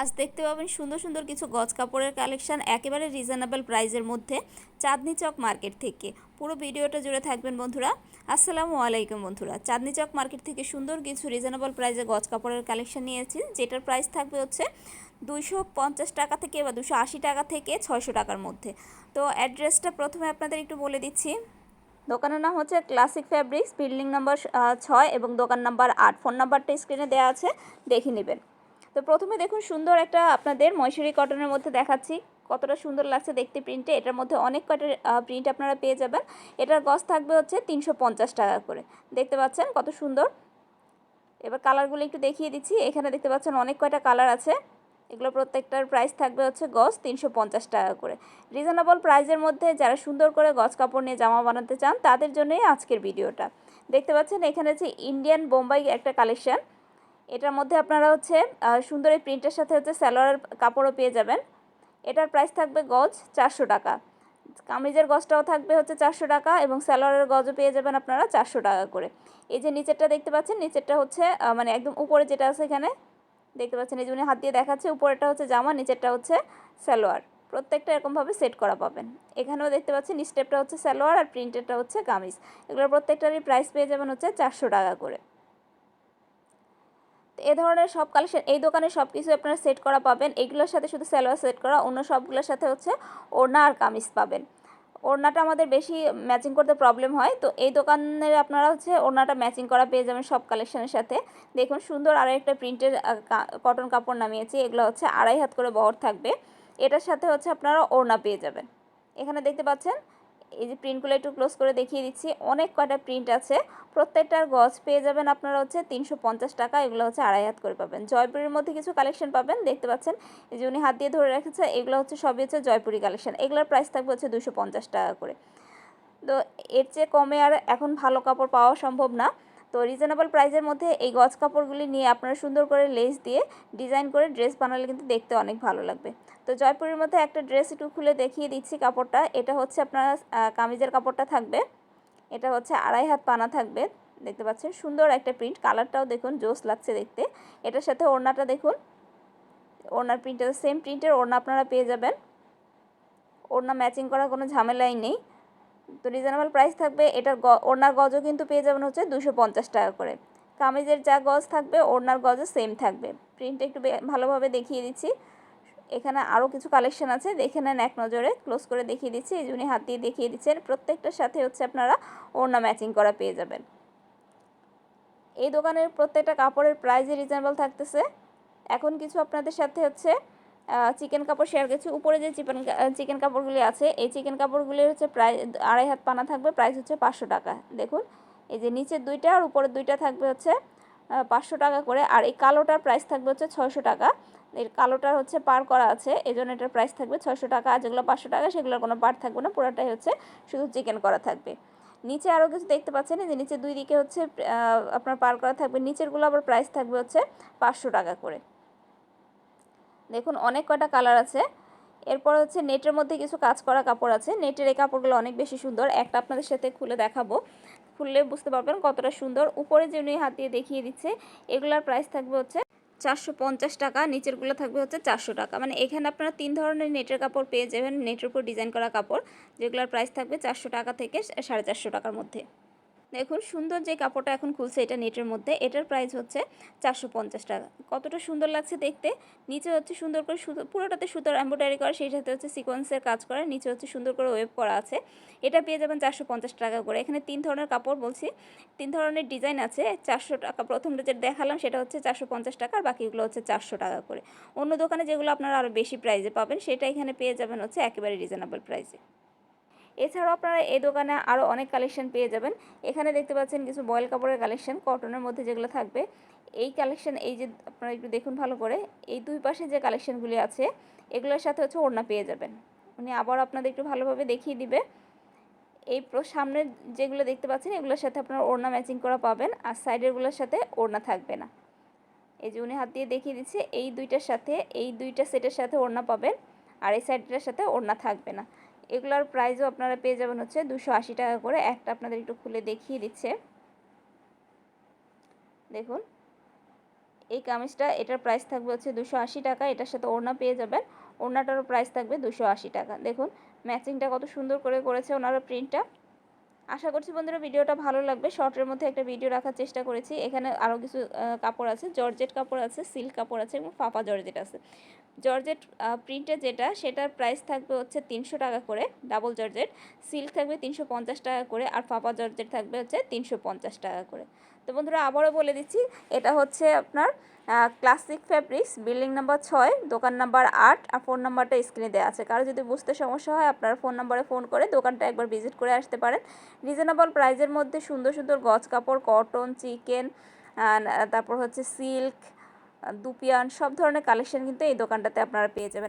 আজ দেখতে পাবেন সুন্দর সুন্দর কিছু গজ কাপড়ের কালেকশান একেবারে রিজনেবল প্রাইসের মধ্যে চাঁদনি চক মার্কেট থেকে। পুরো ভিডিওটা জুড়ে থাকবেন বন্ধুরা। আসসালামু আলাইকুম বন্ধুরা। চাঁদনি চক মার্কেট থেকে সুন্দর কিছু রিজনেবল প্রাইসে গজ কাপড়ের কালেকশন নিয়েছি। যেটার প্রাইস থাকবে হচ্ছে দুইশো পঞ্চাশ টাকা থেকে বা দুশো আশি টাকা থেকে ছয়শো টাকার মধ্যে। তো অ্যাড্রেসটা প্রথমে আপনাদের একটু বলে দিচ্ছি। দোকানের নাম হচ্ছে ক্লাসিক ফ্যাব্রিক্স, বিল্ডিং নাম্বার ছয় এবং দোকান নাম্বার আট। ফোন নাম্বারটা স্ক্রিনে দেওয়া আছে, দেখে নেবেন। তো প্রথমে দেখুন সুন্দর একটা আপনাদের ময়সুরি কটনের মধ্যে দেখাচ্ছি। কতটা সুন্দর লাগছে দেখতে প্রিন্টে এটার মধ্যে অনেক কয়টা প্রিন্ট আপনারা পেয়ে যাবেন। এটার গজ থাকবে হচ্ছে তিনশো পঞ্চাশ টাকা করে। দেখতে পাচ্ছেন কত সুন্দর? এবার কালারগুলো একটু দেখিয়ে দিচ্ছি। এখানে দেখতে পাচ্ছেন অনেক কয়টা কালার আছে। এগুলো প্রত্যেকটার প্রাইস থাকবে হচ্ছে গজ তিনশো পঞ্চাশ টাকা করে। রিজনেবল প্রাইসের মধ্যে যারা সুন্দর করে গজ কাপড় নিয়ে জামা বানাতে চান, তাদের জন্যই আজকের ভিডিওটা দেখতে পাচ্ছেন এখানে হচ্ছে ইন্ডিয়ান বোম্বাই একটা কালেকশন এটার মধ্যে আপনারা হচ্ছে সুন্দর এই প্রিন্টের সাথে হচ্ছে স্যালোয়ারের কাপড়ও পেয়ে যাবেন। এটার প্রাইস থাকবে গজ চারশো টাকা। কামিজের গজটাও থাকবে হচ্ছে চারশো টাকা এবং স্যালোয়ারের গজও পেয়ে যাবেন আপনারা চারশো টাকা করে। এই যে নিচেরটা দেখতে পাচ্ছেন, নিচেরটা হচ্ছে মানে একদম উপরে যেটা আছে এখানে, দেখতে পাচ্ছেন, এই জন্য হাত দিয়ে দেখাচ্ছে, উপরেরটা হচ্ছে জামা, নিচেরটা হচ্ছে সালোয়ার। প্রত্যেকটা এরকমভাবে সেট করা পাবেন। এখানেও দেখতে পাচ্ছেন স্টেপটা হচ্ছে স্যালোয়ার আর প্রিন্টেরটা হচ্ছে কামিজ। এগুলোর প্রত্যেকটারই প্রাইস পেয়ে যাবেন হচ্ছে চারশো টাকা করে। এ ধরনের সব কালেকশন এই দোকানে সব কিছু আপনারা সেট করা পাবেন। এগুলোর সাথে শুধু সালোয়ার সেট করা, অন্য সবগুলোর সাথে হচ্ছে ওড়না আর কামিজ পাবেন। ওড়নাটা আমাদের বেশি ম্যাচিং করতে প্রবলেম হয়। তো এই দোকানের আপনারা হচ্ছে ওড়নাটা ম্যাচিং করা পেয়ে যাবেন সব কালেকশনের সাথে। দেখুন, সুন্দর আরও একটা প্রিন্টের কটন কাপড় নামিয়েছি। এগুলো হচ্ছে আড়াই হাত করে বহর থাকবে। এটার সাথে হচ্ছে আপনারা ওড়না পেয়ে যাবেন। এখানে দেখতে পাচ্ছেন এই যে প্রিন্টগুলো একটু ক্লোজ করে দেখিয়ে দিচ্ছি, অনেক কয়টা প্রিন্ট আছে, প্রত্যেকটার গজ পেয়ে যাবেন আপনারা হচ্ছে তিনশো পঞ্চাশ টাকা, এগুলো হচ্ছে আড়াই হাত করে পাবেন। জয়পুরের মধ্যে কিছু কালেকশন পাবেন, দেখতে পাচ্ছেন, এই যে উনি হাত দিয়ে ধরে রেখেছে, এগুলো হচ্ছে সবই হচ্ছে জয়পুরি কালেকশন এগুলোর প্রাইস থাকবে হচ্ছে দুশো টাকা করে। তো এর চেয়ে কমে আর এখন ভালো কাপড় পাওয়া সম্ভব না। তো রিজনেবল প্রাইসের মধ্যে এই গজ কাপড়গুলি নিয়ে আপনারা সুন্দর করে লেস দিয়ে ডিজাইন করে ড্রেস বানালে কিন্তু দেখতে অনেক ভালো লাগবে। তো জয়পুরের মধ্যে একটা ড্রেস একটু খুলে দেখিয়ে দিচ্ছি কাপড়টা। এটা হচ্ছে আপনার কামিজের কাপড়টা থাকবে। এটা হচ্ছে আড়াই হাত পানা থাকবে। দেখতে পাচ্ছেন সুন্দর একটা প্রিন্ট কালারটাও দেখুন, জোস লাগছে দেখতে। এটার সাথে ওড়নাটা দেখুন। ওড়নার প্রিন্টটা সেম প্রিন্টের ওড়না আপনারা পেয়ে যাবেন। ওড়না ম্যাচিং করার কোনো ঝামেলাই নেই। তো রিজনেবল প্রাইস থাকবে, এটার ওড়নার গজও কিন্তু পেয়ে যাবেন হচ্ছে দুশো পঞ্চাশ টাকা করে। কামিজের যা গজ থাকবে, ওড়নার গজও সেম থাকবে। প্রিন্ট একটু ভালোভাবে দেখিয়ে দিচ্ছি। এখানে আরও কিছু কালেকশন আছে, দেখে নেন এক নজরে ক্লোজ করে দেখিয়ে দিচ্ছি। এই জন্য হাত দিয়ে দেখিয়ে দিচ্ছেন, প্রত্যেকটার সাথে হচ্ছে আপনারা ওড়না ম্যাচিং করা পেয়ে যাবেন। এই দোকানের প্রত্যেকটা কাপড়ের প্রাইসই রিজনেবল থাকতেছে। এখন কিছু আপনাদের সাথে হচ্ছে চিকেন কাপড় শেয়ার করছি। উপরে যে চিকেন চিকেন কাপড়গুলি আছে, এই চিকেন কাপড়গুলি হচ্ছে প্রায় আড়াই হাত পানা থাকবে, প্রাইস হচ্ছে পাঁচশো টাকা। দেখুন, এই যে নিচের দুইটা আর উপরের দুইটা থাকবে হচ্ছে পাঁচশো টাকা করে। আর এই কালোটার প্রাইস থাকবে হচ্ছে ছয়শো টাকা। এর কালোটার হচ্ছে পার করা আছে এই জন্য এটার প্রাইস থাকবে ছয়শো টাকা। আর যেগুলো পাঁচশো টাকা, সেগুলোর কোনো পার থাকবে না, পুরোটাই হচ্ছে শুধু চিকেন করা থাকবে। নিচে আরও কিছু দেখতে পাচ্ছেন যে নিচে দুই দিকে হচ্ছে আপনার পার করা থাকবে। নিচেরগুলো আবার প্রাইস থাকবে হচ্ছে পাঁচশো টাকা করে। দেখুন, অনেক কয়টা কালার আছে। এরপর হচ্ছে নেটের মধ্যে কিছু কাজ করা কাপড় আছে। নেটের এই কাপড়গুলো অনেক বেশি সুন্দর। একটা আপনাদের সাথে খুলে দেখাবো। খুললে বুঝতে পারবেন কতটা সুন্দর। উপরে যে উনি হাত দিয়ে দেখিয়ে দিচ্ছে, এগুলার প্রাইস থাকবে হচ্ছে চারশো পঞ্চাশ টাকা। নিচেরগুলো থাকবে হচ্ছে চারশো টাকা। মানে এখানে আপনারা তিন ধরনের নেটের কাপড় পেয়ে যাবেন, নেটের উপর ডিজাইন করা কাপড়। যেগুলোর প্রাইস থাকবে চারশো টাকা থেকে সাড়ে চারশো টাকার মধ্যে। দেখুন, সুন্দর যে কাপড়টা এখন খুলছে এটা নেটের মধ্যে, এটার প্রাইস হচ্ছে চারশো পঞ্চাশ টাকা। কতটা সুন্দর লাগছে দেখতে। নিচে হচ্ছে সুন্দর করে সুতো, পুরোটাতে সুতোর এম্ব্রয়ডারি করা, সেই সাথে হচ্ছে সিকোয়েন্সের কাজ করা, নিচে হচ্ছে সুন্দর করে ওয়েব করা আছে। এটা পেয়ে যাবেন চারশো পঞ্চাশ টাকা করে। এখানে তিন ধরনের কাপড় বলছি। তিন ধরনের ডিজাইন আছে। চারশো টাকা প্রথমটা যেটা দেখালাম সেটা হচ্ছে চারশো পঞ্চাশ টাকা, আর বাকিগুলো হচ্ছে চারশো টাকা করে। অন্য দোকানে যেগুলো আপনারা আরও বেশি প্রাইসে পাবেন, সেটা এখানে পেয়ে যাবেন হচ্ছে একেবারে রিজনেবল প্রাইসে এছাড়াও আপনারা এই দোকানে আরও অনেক কালেকশন পেয়ে যাবেন। এখানে দেখতে পাচ্ছেন কিছু বয়েল কাপড়ের কালেকশন কটনের মধ্যে যেগুলো থাকবে। এই কালেকশন এই যে আপনারা একটু দেখুন ভালো করে, এই দুই পাশে যে কালেকশনগুলি আছে, এগুলোর সাথে হচ্ছে ওড়না পেয়ে যাবেন। উনি আবার আপনাদের একটু ভালোভাবে দেখিয়ে দিবে। এই সামনের যেগুলো দেখতে পাচ্ছেন, এগুলোর সাথে আপনারা ওড়না ম্যাচিং করা পাবেন, আর সাইডেরগুলোর সাথে ওড়না থাকবে না। এই যে উনি হাত দিয়ে দেখিয়ে দিচ্ছে, এই দুইটার সাথে, এই দুইটা সেটের সাথে ওড়না পাবেন, আর এই সাইডটার সাথে ওড়না থাকবে না। এগুলোর প্রাইসও আপনারা পেয়ে যাবেন হচ্ছে দুশো আশি টাকা করে। একটা আপনাদের একটু খুলে দেখিয়ে দিচ্ছে। দেখুন, এই কামিজটা, এটার প্রাইস থাকবে হচ্ছে দুশো আশি টাকা, এটার সাথে ওড়না পেয়ে যাবেন। ওড়নাটারও প্রাইস থাকবে দুশো আশি টাকা। দেখুন ম্যাচিংটা কত সুন্দর করে করেছে ওনারা প্রিন্টটা আশা করছি বন্ধুরা ভিডিওটা ভালো লাগবে। শর্টের মধ্যে একটা ভিডিও রাখার চেষ্টা করেছি। এখানে আরও কিছু কাপড় আছে। জর্জেট কাপড় আছে, সিল্ক কাপড় আছে এবং ফাফা জর্জেট আছে। জর্জেট প্রিন্টের যেটা, সেটার প্রাইস থাকবে হচ্ছে তিনশো টাকা করে ডাবল জর্জেট। সিল্ক থাকবে তিনশো পঞ্চাশ টাকা করে আর ফাফা জর্জেট থাকবে হচ্ছে তিনশো পঞ্চাশ টাকা করে। তো বন্ধুরা আবারও বলে দিচ্ছি, এটা হচ্ছে আপনার ক্লাসিক ফ্যাব্রিক্স বিল্ডিং নাম্বার ছয়, দোকান নাম্বার আট, আর ফোন নাম্বারটা স্ক্রিনে দেওয়া আছে। কারও যদি বুঝতে সমস্যা হয়, আপনারা ফোন নাম্বারে ফোন করে দোকানটা একবার ভিজিট করে আসতে পারেন। রিজনেবল প্রাইজের মধ্যে সুন্দর সুন্দর গজ কাপড় কটন চিকেন তারপর হচ্ছে সিল্ক দুপিয়ান, সব ধরনের কালেকশন কিন্তু এই দোকানটাতে আপনারা পেয়ে যাবেন।